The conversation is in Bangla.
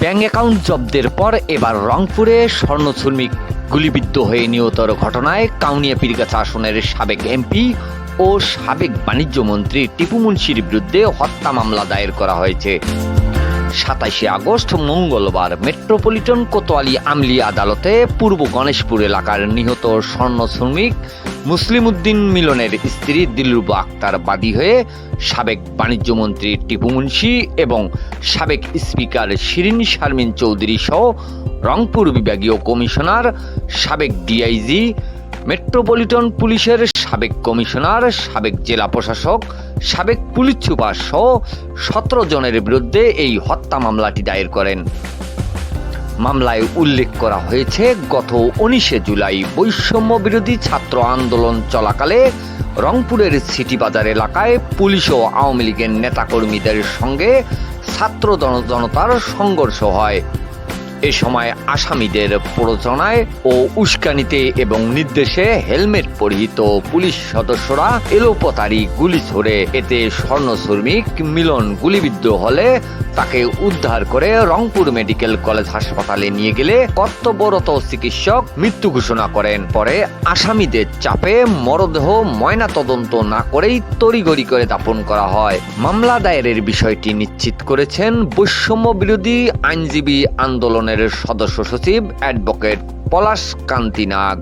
ব্যাংক অ্যাকাউন্ট জব্দের পর এবার রংপুরে স্বর্ণ শ্রমিক গুলিবিদ্ধ হয়ে নিহতর ঘটনায় কাউনিয়া পীরগাছা আসনের সাবেক এমপি ও সাবেক বাণিজ্য মন্ত্রী টিপু মুন্সির বিরুদ্ধে হত্যা মামলা দায়ের করা হয়েছে। সাতাশে আগস্ট, মঙ্গলবার মেট্রোপলিটন কোতোয়ালি আমলি আদালতে পূর্ব গণেশপুর এলাকার নিহত স্বর্ণ শ্রমিক মুসলিম উদ্দিন মিলনের স্ত্রী দিলরুবা আক্তার বাদী হয়ে সাবেক বাণিজ্য মন্ত্রী টিপু মুন্সি এবং সাবেক স্পিকার শিরিন শারমিন চৌধুরী সহ রংপুর বিভাগীয় কমিশনার সাবেক ডিআইজি মেট্রোপলিটন পুলিশের সাবেক কমিশনার, সাবেক জেলা প্রশাসক, সাবেক পুলিশ সুপার সহ সতেরো জনের বিরুদ্ধে এই হত্যা মামলাটি দায়ের করেন। মামলায় উল্লেখ করা হয়েছে, গত উনিশে জুলাই বৈষম্য বিরোধী ছাত্র আন্দোলন চলাকালে রংপুরের সিটি বাজার এলাকায় পুলিশ ও আওয়ামী লীগের নেতাকর্মীদের সঙ্গে ছাত্র জন- জনতার সংঘর্ষ হয়। এ সময় আসামিদের প্ররোচনায় ও উস্কানিতে এবং নির্দেশে হেলমেট পরিহিত পুলিশ সদস্যরা এলোপতারি গুলি ছড়ে এতে স্বর্ণ শ্রমিক মিলন গুলিবিদ্ধ হলে তাকে উদ্ধার করে রংপুর মেডিকেল কলেজ হাসপাতালে নিয়ে গেলে কর্তব্যরত চিকিৎসক মৃত্যু ঘোষণা করেন। পরে আসামিদের চাপে মরদেহ ময়না তদন্ত না করেই তড়িগড়ি করে দাপন করা হয়। মামলা দায়েরের বিষয়টি নিশ্চিত করেছেন বৈষম্য বিরোধী আইনজীবী আন্দোলনের সদস্য সচিব অ্যাডভোকেট পলাশ কান্তি নাগ